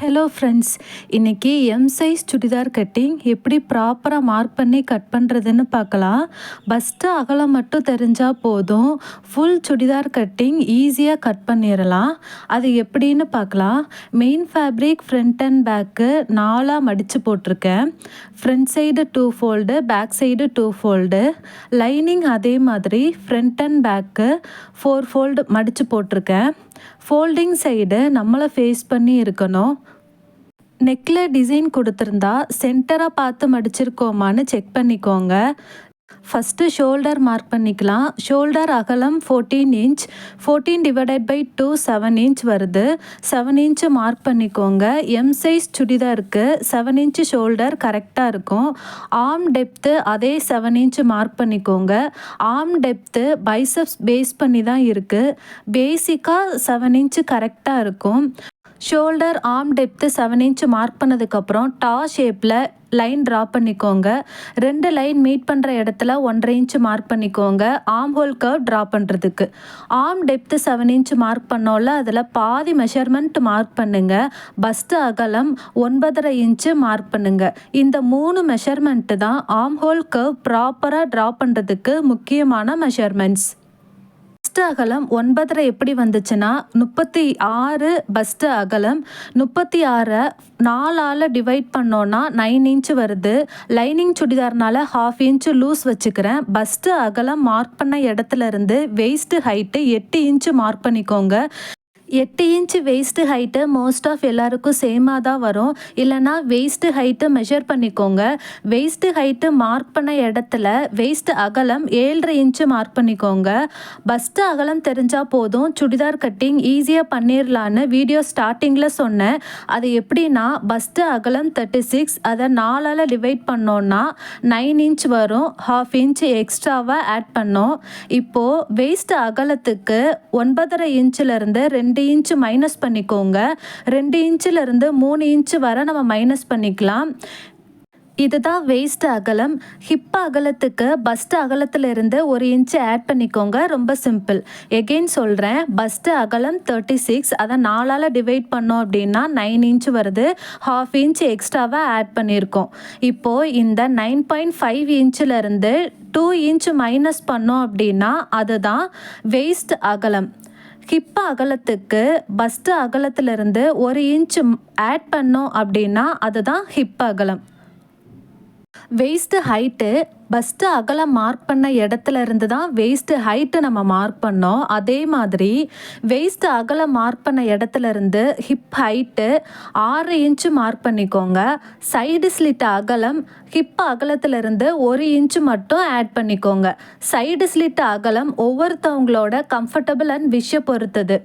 Hello friends இன்றைக்கி M size churidar cutting எப்படி ப்ராப்பராக மார்க் பண்ணி கட் பண்ணுறதுன்னு பார்க்கலாம். பஸ்ட்டு அகலம் மட்டும் தெரிஞ்சால் போதும். ஃபுல் சுடிதார் கட்டிங் ஈஸியாக கட் பண்ணிடலாம் அது எப்படின்னு பார்க்கலாம். Main fabric front and back நாலாக மடித்து போட்டிருக்கேன். Front side two fold back side two fold lining அதே மாதிரி front and back four fold மடித்து போட்டிருக்கேன். ஃபோல்டிங் சைடு நம்மளை ஃபேஸ் பண்ணி இருக்கணும். நெக்கில் டிசைன் கொடுத்துருந்தா சென்டராக பார்த்து மடிச்சிருக்கோமான்னு செக் பண்ணிக்கோங்க. ஃபஸ்ட்டு ஷோல்டர் மார்க் பண்ணிக்கலாம். ஷோல்டர் அகலம் fourteen inch fourteen divided by two seven inch வருது. செவன் இன்ச்சு மார்க் பண்ணிக்கோங்க. எம் சைஸ் சுடிதாருக்கு செவன் இன்ச்சு ஷோல்டர் கரெக்டாக இருக்கும். ஆம் டெப்த்து அதே செவன் இன்ச்சு மார்க் பண்ணிக்கோங்க. ஆம் டெப்த்து பைசப்ஸ் பேஸ் பண்ணி தான் இருக்குது பேசிக்காக செவன் இன்ச்சு கரெக்டாக இருக்கும். ஷோல்டர் ஆம் டெப்த்து செவன் இன்ச் மார்க் பண்ணதுக்கப்புறம் டா ஷேப்பில் லைன் ட்ரா பண்ணிக்கோங்க. ரெண்டு லைன் மீட் பண்ணுற இடத்துல ஒன்றரை இன்ச்சு மார்க் பண்ணிக்கோங்க. ஆம் ஹோல் கர்வ் ட்ரா பண்ணுறதுக்கு ஆம் டெப்த்து செவன் இன்ச் மார்க் பண்ணோம்ல அதில் பாதி மெஷர்மெண்ட் மார்க் பண்ணுங்கள் பஸ்ட்டு அகலம் ஒன்பதரை இன்ச்சு மார்க் பண்ணுங்கள் இந்த மூணு மெஷர்மெண்ட்டு தான் ஆம் ஹோல் கர்வ் ப்ராப்பராக ட்ரா பண்ணுறதுக்கு முக்கியமான மெஷர்மெண்ட்ஸ் பஸ்ட்டு அகலம் ஒன்பதரை எப்படி வந்துச்சுன்னா முப்பத்தி ஆறு பஸ்ட்டு அகலம் முப்பத்தி ஆறை நாலால் டிவைட் பண்ணோன்னா நைன் இன்ச்சு வருது. லைனிங் சுடிதார்னால ஹாஃப் இன்ச்சு லூஸ் வச்சுக்கிறேன். பஸ்ட்டு அகலம் மார்க் பண்ண இடத்துல இருந்து வெயிஸ்ட்டு ஹைட்டு எட்டு இன்ச்சு மார்க் பண்ணிக்கோங்க. எட்டு inch waist height most of எல்லாருக்கும் சேமாக தான் வரும். இல்லைனா வெயிஸ்ட்டு ஹைட்டு மெஷர் பண்ணிக்கோங்க. வெயிஸ்ட்டு ஹைட்டு மார்க் பண்ண இடத்துல வெயிஸ்ட் அகலம் ஏழரை இன்ச்சு மார்க் பண்ணிக்கோங்க. பஸ்ட்டு அகலம் தெரிஞ்சால் போதும். சுடிதார் கட்டிங் ஈஸியாக பண்ணிடலான்னு வீடியோ ஸ்டார்டிங்கில் சொன்னேன். அது எப்படின்னா பஸ்ட்டு அகலம் தேர்ட்டி சிக்ஸ் அதை நாலால் டிவைட் பண்ணோன்னா நைன் இன்ச் வரும். ஹாஃப் இன்ச் எக்ஸ்ட்ராவாக ஆட் பண்ணோம். இப்போது வெயிஸ்ட் அகலத்துக்கு ஒன்பதரை இன்ச்சிலேருந்து ரெண்டு இன்ச்சு மைனஸ் பண்ணிக்கோங்க. ரெண்டு இன்ச்சிலிருந்து மூணு இன்ச்சு வரை நம்ம மைனஸ் பண்ணிக்கலாம். இதுதான் வெயிஸ்ட் அகலம். ஹிப் அகலத்துக்கு பஸ்ட் அகலத்திலிருந்து ஒரு இன்ச்சு ஆட் பண்ணிக்கோங்க. ரொம்ப சிம்பிள் எகெயின் சொல்கிறேன் பஸ்ட்டு அகலம் தேர்ட்டி சிக்ஸ் அதை நாலால் டிவைட் பண்ணோம் அப்படின்னா நைன் இன்ச் வருது. ஹாஃப் இன்ச் எக்ஸ்ட்ராவாக ஆட் பண்ணியிருக்கோம் இப்போது இந்த நைன் பாயிண்ட் ஃபைவ் இன்ச்சிலேருந்து டூ இன்ச் மைனஸ் பண்ணோம் அப்படின்னா அதுதான் வெயிஸ்ட் அகலம். ஹிப் அகலத்துக்கு பஸ்ட்டு அகலத்திலிருந்து ஒரு இன்ச் ஆட் பண்ணோம் அப்படின்னா அதுதான் ஹிப் அகலம். வெயிஸ்ட்டு ஹைட்டு பஸ்ட்டு அகலம் மார்க் பண்ண இடத்துல இருந்து தான் வெயிஸ்ட்டு ஹைட்டு நம்ம மார்க் பண்ணோம். அதே மாதிரி வெயிஸ்ட்டு அகலம் மார்க் பண்ண இடத்துல இருந்து ஹிப் ஹைட்டு ஆறு இன்ச்சு மார்க் பண்ணிக்கோங்க. சைடு ஸ்லிட் அகலம் ஹிப் அகலத்திலிருந்து ஒரு இன்ச்சு மட்டும் ஆட் பண்ணிக்கோங்க. சைடு ஸ்லிட் அகலம் ஒவ்வொருத்தவங்களோட கம்ஃபர்டபுள் அண்ட் விஷய பொறுத்தது.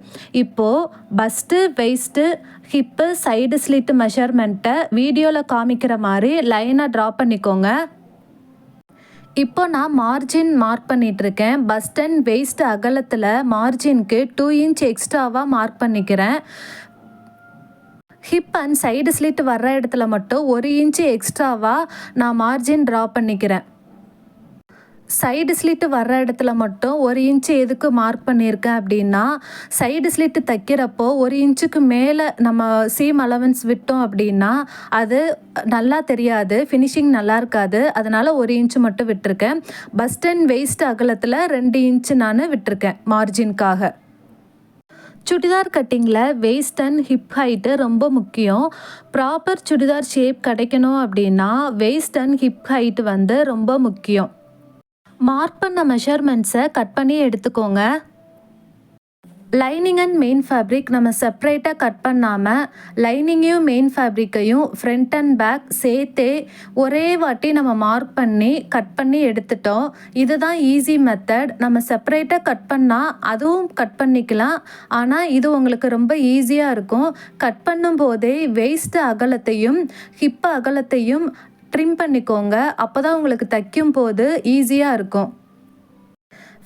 இப்போது bust waist hip side slit மெஷர்மெண்ட்டை வீடியோவில் காமிக்கிற மாதிரி லைனாக ட்ரா பண்ணிக்கோங்க. இப்போ நான் மார்ஜின் மார்க் பண்ணிகிட்ருக்கேன் பஸ் ஸ்டாண்ட் வெயிஸ்ட் அகலத்தில் மார்ஜின்க்கு டூ இன்ச் எக்ஸ்ட்ராவாக மார்க் பண்ணிக்கிறேன். ஹிப் அண்ட் சைடு ஸ்லிட் வர்ற இடத்துல மட்டும் ஒரு இன்ச்சு எக்ஸ்ட்ராவாக நான் மார்ஜின் ட்ரா பண்ணிக்கிறேன். சைடு ஸ்லிட்டு வர்ற இடத்துல மட்டும் ஒரு இன்ச்சு எதுக்கு மார்க் பண்ணியிருக்கேன் அப்படின்னா சைடு ஸ்லிட்டு தைக்கிறப்போ ஒரு இன்ச்சுக்கு மேலே நம்ம சீம் அலவன்ஸ் விட்டோம் அப்படின்னா அது நல்லா தெரியாது ஃபினிஷிங் நல்லா இருக்காது. அதனால் ஒரு இன்ச்சு மட்டும் விட்டுருக்கேன். பஸ்ட் அண்ட் வெயிஸ்ட் அகலத்தில் ரெண்டு இன்ச்சு நான் விட்டுருக்கேன் மார்ஜின்காக சுடிதார் கட்டிங்கில் வேஸ்ட் அண்ட் ஹிப் ஹைட்டு ரொம்ப முக்கியம். ப்ராப்பர் சுடிதார் ஷேப் கிடைக்கணும் அப்படின்னா வேஸ்ட் அண்ட் ஹிப் ஹைட்டு வந்து ரொம்ப முக்கியம். மார்க் பண்ண மெஷர்மெண்ட்ஸை கட் பண்ணி எடுத்துக்கோங்க. லைனிங் அண்ட் மெயின் ஃபேப்ரிக் நம்ம செப்ரேட்டாக கட் பண்ணாமல் லைனிங்கையும் மெயின் ஃபேப்ரிக்கையும் ஃப்ரண்ட் அண்ட் பேக் சேர்த்தே ஒரே வாட்டி நம்ம மார்க் பண்ணி கட் பண்ணி எடுத்துட்டோம். இதுதான் ஈஸி மெத்தட் நம்ம செப்ரேட்டாக கட் பண்ணால் அதுவும் கட் பண்ணிக்கலாம். ஆனால் இது உங்களுக்கு ரொம்ப ஈஸியாக இருக்கும். கட் பண்ணும்போதே வெயிஸ்ட் அகலத்தையும் ஹிப் அகலத்தையும் ட்ரிம் பண்ணிக்கோங்க. அப்போ தான் உங்களுக்கு தைக்கும் போது ஈஸியாக இருக்கும்.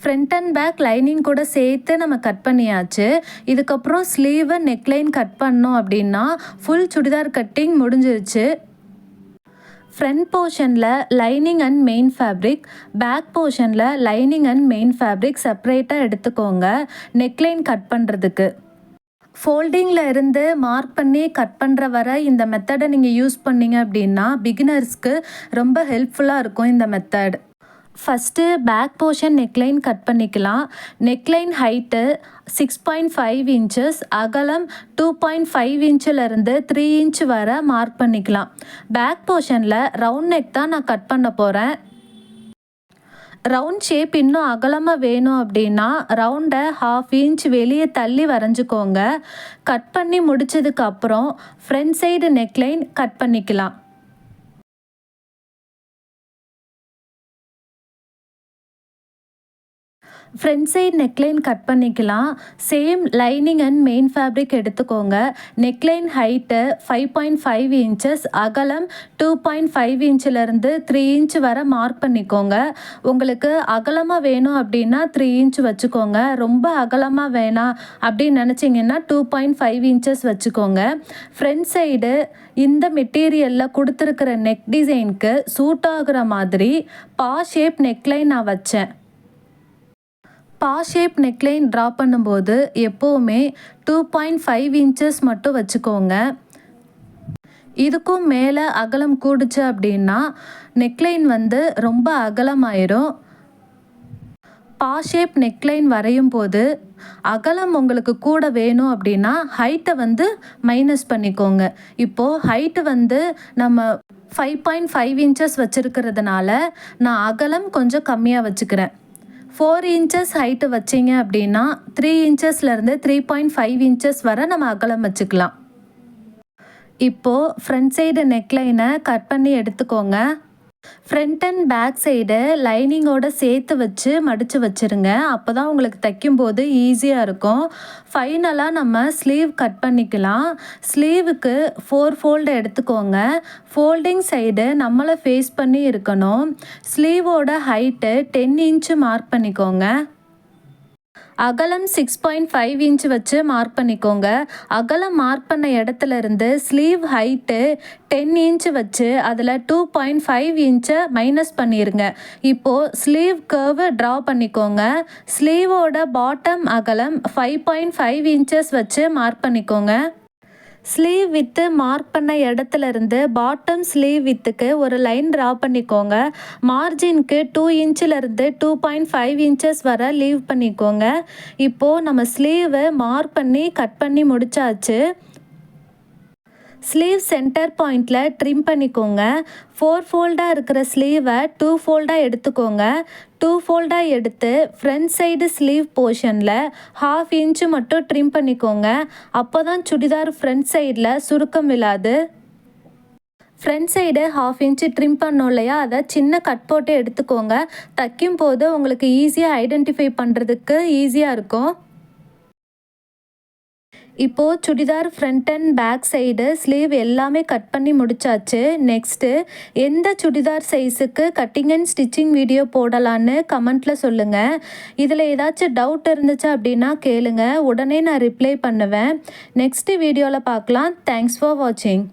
ஃப்ரண்ட் அண்ட் பேக் லைனிங் கூட சேர்த்து நம்ம கட் பண்ணியாச்சு. இதுக்கப்புறம் ஸ்லீவை நெக்லைன் கட் பண்ணோம் அப்படின்னா ஃபுல் சுடிதார் கட்டிங் முடிஞ்சிருச்சு. ஃப்ரண்ட் போர்ஷனில் lining and main fabric back போர்ஷனில் லைனிங் அண்ட் மெயின் ஃபேப்ரிக் செப்ரேட்டாக எடுத்துக்கோங்க. நெக்லைன் கட் பண்ணுறதுக்கு ஃபோல்டிங்கில் இருந்து மார்க் பண்ணி கட் பண்ணுற வரை இந்த மெத்தடை நீங்கள் யூஸ் பண்ணீங்க அப்படின்னா பிகினர்ஸ்க்கு ரொம்ப ஹெல்ப்ஃபுல்லாக இருக்கும் இந்த method first back portion neckline cut பண்ணிக்கலாம். Neckline height six point five inches அகலம் டூ பாயிண்ட் ஃபைவ் இன்ச்சிலேருந்து த்ரீ இன்ச் வரை மார்க் பண்ணிக்கலாம். பேக் போர்ஷனில் ரவுண்ட் நெக் தான் நான் கட் பண்ண போகிறேன் ரவுண்ட் ஷேப் இன்னும் அகலமாக வேணும் அப்படின்னா ரவுண்டை ஹாஃப் இன்ச் வெளியே தள்ளி வரைஞ்சிக்கோங்க. கட் பண்ணி முடிச்சதுக்கப்புறம் ஃப்ரண்ட் சைடு நெக்லைன் கட் பண்ணிக்கலாம். ஃப்ரண்ட் சைட் நெக்லைன் கட் பண்ணிக்கலாம். Same lining and main fabric எடுத்துக்கோங்க. Neckline height five point five inches அகலம் டூ பாயிண்ட் ஃபைவ் இன்ச்சிலேருந்து த்ரீ இன்ச் வரை மார்க் பண்ணிக்கோங்க. உங்களுக்கு அகலமாக வேணும் அப்படின்னா த்ரீ இன்ச் வச்சுக்கோங்க. ரொம்ப அகலமாக வேணாம் அப்படின்னு நினச்சிங்கன்னா டூ பாயிண்ட் ஃபைவ் இன்ச்சஸ் வச்சுக்கோங்க. ஃப்ரண்ட் சைடு இந்த மெட்டீரியலில் கொடுத்துருக்கிற நெக் டிசைனுக்கு சூட் ஆகுற மாதிரி பா ஷேப் நெக்லைன் நான் வச்சேன். பா ஷேப் நெக்லைன் ட்ரா பண்ணும்போது எப்போவுமே டூ பாயிண்ட் ஃபைவ் இன்ச்சஸ் மட்டும் வச்சுக்கோங்க. இதுக்கும் மேலே அகலம் கூடுச்சு அப்படின்னா நெக்லைன் வந்து ரொம்ப அகலமாயிரும். பா ஷேப் நெக்லைன் வரையும் போது அகலம் உங்களுக்கு கூட வேணும் அப்படின்னா ஹைட்டை வந்து மைனஸ் பண்ணிக்கோங்க. இப்போது ஹைட்டு வந்து நம்ம ஃபைவ் பாயிண்ட் ஃபைவ் இன்ச்சஸ் வச்சுருக்கிறதுனால நான் அகலம் கொஞ்சம் கம்மியாக வச்சுக்கிறேன். ஃபோர் இன்ச்சஸ் ஹைட்டு வச்சிங்க அப்படின்னா த்ரீ இன்ச்சஸ்லேருந்து த்ரீ பாயிண்ட் ஃபைவ் இன்ச்சஸ் வரை நம்ம அகலம் வச்சுக்கலாம். இப்போது ஃப்ரண்ட் சைடு நெக்லைனை கட் பண்ணி எடுத்துக்கோங்க. ஃப்ரண்ட் அண்ட் பேக் சைடு லைனிங்கோட சேர்த்து வச்சு மடித்து வச்சுருங்க. அப்போ தான் உங்களுக்கு தைக்கும்போது ஈஸியாக இருக்கும். ஃபைனலாக நம்ம ஸ்லீவ் கட் பண்ணிக்கலாம். ஸ்லீவுக்கு ஃபோர் ஃபோல்டு எடுத்துக்கோங்க. ஃபோல்டிங் சைடு நம்மளை ஃபேஸ் பண்ணி இருக்கணும். ஸ்லீவோட ஹைட்டு டென் இன்ச்சு மார்க் பண்ணிக்கோங்க. அகலம் சிக்ஸ் பாயிண்ட் ஃபைவ் இன்ச் வச்சு மார்க் பண்ணிக்கோங்க. அகலம் மார்க் பண்ண இடத்துல இருந்து ஸ்லீவ் ஹைட்டு டென் இன்ச் வச்சு அதில் டூ பாயிண்ட் ஃபைவ் இன்ச்சை மைனஸ் பண்ணிடுங்க இப்போது ஸ்லீவ் கர்வு ட்ரா பண்ணிக்கோங்க. ஸ்லீவோட பாட்டம் அகலம் ஃபைவ் பாயிண்ட் ஃபைவ் இன்ச்சஸ் வச்சு மார்க் பண்ணிக்கோங்க. ஸ்லீவ் வித்து மார்க் பண்ண இடத்துல இருந்து பாட்டம் ஸ்லீவ் வித்துக்கு ஒரு லைன் ட்ரா பண்ணிக்கோங்க. மார்ஜின்க்கு டூ இன்ச்சிலேருந்து டூ பாயிண்ட் ஃபைவ் இன்ச்சஸ் வர லீவ் பண்ணிக்கோங்க. இப்போது நம்ம ஸ்லீவை மார்க் பண்ணி கட் பண்ணி முடிச்சாச்சு. ஸ்லீவ் சென்டர் பாயிண்டில் ட்ரிம் பண்ணிக்கோங்க. ஃபோர் ஃபோல்டாக இருக்கிற ஸ்லீவை டூ ஃபோல்டாக எடுத்துக்கோங்க. டூ ஃபோல்டாக எடுத்து ஃப்ரண்ட் சைடு ஸ்லீவ் போர்ஷனில் ஹாஃப் இன்ச்சு மட்டும் ட்ரிம் பண்ணிக்கோங்க. அப்போ தான் சுடிதார் ஃப்ரண்ட் சைடில் சுருக்கம் இல்லாது. Front side half inch trim பண்ணோம் இல்லையா? அதை சின்ன கட் போட்டு எடுத்துக்கோங்க. தைக்கும் போது உங்களுக்கு ஈஸியாக ஐடென்டிஃபை பண்ணுறதுக்கு ஈஸியாக இருக்கும். இப்போது churidar front and back side sleeve எல்லாமே கட் பண்ணி முடிச்சாச்சு. நெக்ஸ்ட்டு எந்த சுடிதார் சைஸுக்கு கட்டிங் அண்ட் ஸ்டிச்சிங் வீடியோ போடலான்னு கமெண்ட்டில் சொல்லுங்கள் இதில் ஏதாச்சும் டவுட் இருந்துச்சு அப்படின்னா கேளுங்க. உடனே நான் ரிப்ளை பண்ணுவேன். நெக்ஸ்ட்டு வீடியோவில் பார்க்கலாம். தேங்க்ஸ் ஃபார் வாட்சிங்